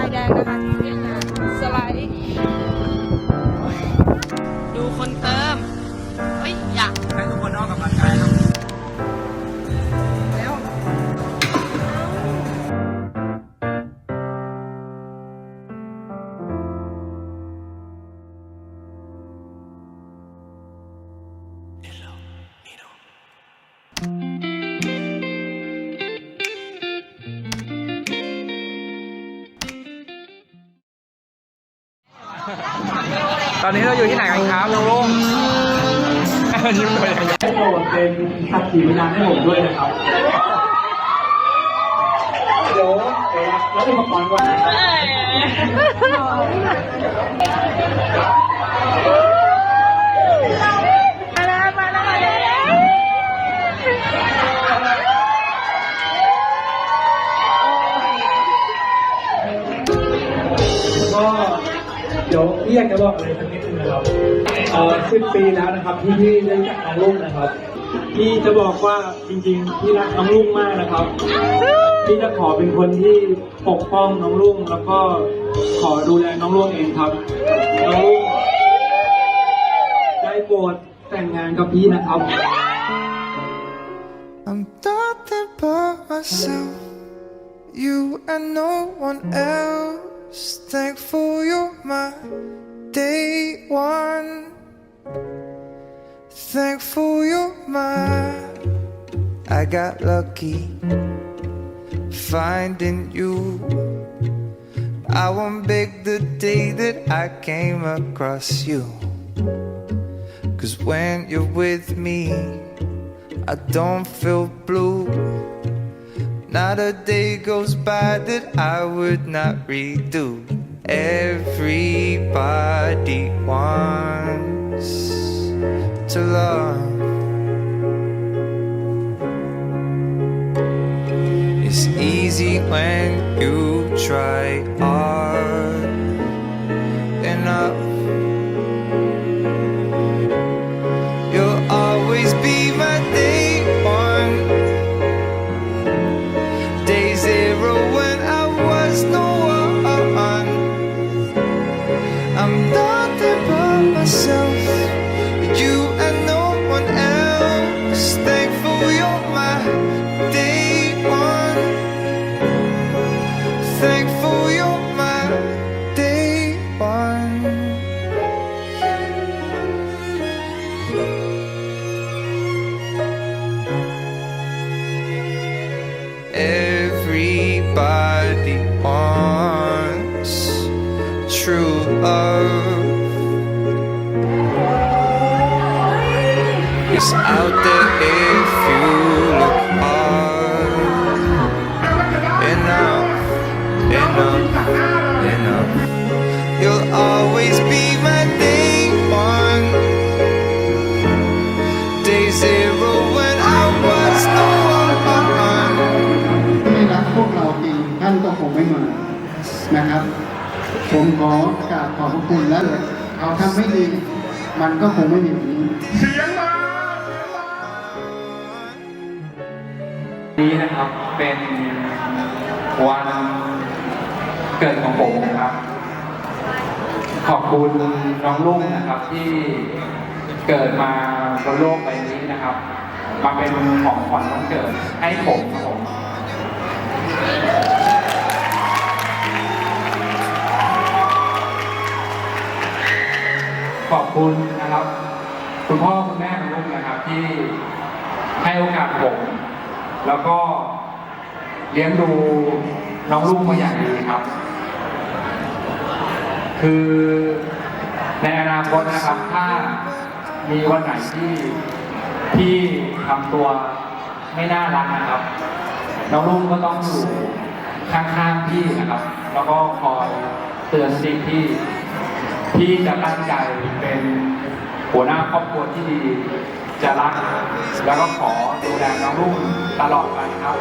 เลทรายแดงนะคะ ตอนนี้เราอยู่ที่ไหนกันครับลุงลุงยิ้มเลยให้โปรดเป็นสักขีพยานให้ผมด้วยนะครับเดี๋ยวเดี๋ยวอุปกรณ์ก่อนมา เดี๋ยวพี่อยากจะบอกอะไรสักนิดนึงนะครับเอ่อสิบปีแล้วนะครับที่พี่ได้จักน้องลุงนะครับพี่จะบอกว่าจริงๆพี่รักน้องลุงมากนะครับพี่จะขอเป็นคนที่ปกป้องน้องลุงแล้วก็ขอดูแลน้องลุงเองครับน้องลุงได้โปรดแต่งงานกับพี่นะครับ I'm nothing but myself, you and no one else. Thankful got lucky finding you. I won't beg the day that I came across you. Cause when you're with me, I don't feel blue. Not a day goes by that I would not redo. Everybody wants to love. When you try out there if you look hard enough, enough, enough. You'll always be my day one. Day zero when I was no one. ไม่รักพวกเราจริงท่านก็คงไม่มานะครับ ผมขอกราบขอบพระคุณและเขาทำไม่ดี มันก็คงไม่มีวันนี้ นี้นะครับเป็นวันเกิดของผมนะครับ ขอบคุณน้องลุงนะครับที่เกิดมาบนโลกใบนี้นะครับ มาเป็นของขวัญวันเกิดให้ผมครับผมขอบคุณนะครับ คุณพ่อคุณแม่ของลุงนะครับที่ให้โอกาสผม แล้วก็เลี้ยงดูน้องลุงมาอย่างดีครับ คือในอนาคตนะครับ ถ้ามีวันไหนที่พี่ทำตัวไม่น่ารักนะครับ น้องลุงก็ต้องอยู่ข้างๆพี่นะครับ แล้วก็คอยเตือนสิ่งที่พี่จะตั้งใจเป็นหัวหน้าครอบครัวที่ดี จะรัก แล้วก็ขอดูแลน้องรุ่งตลอดไปครับ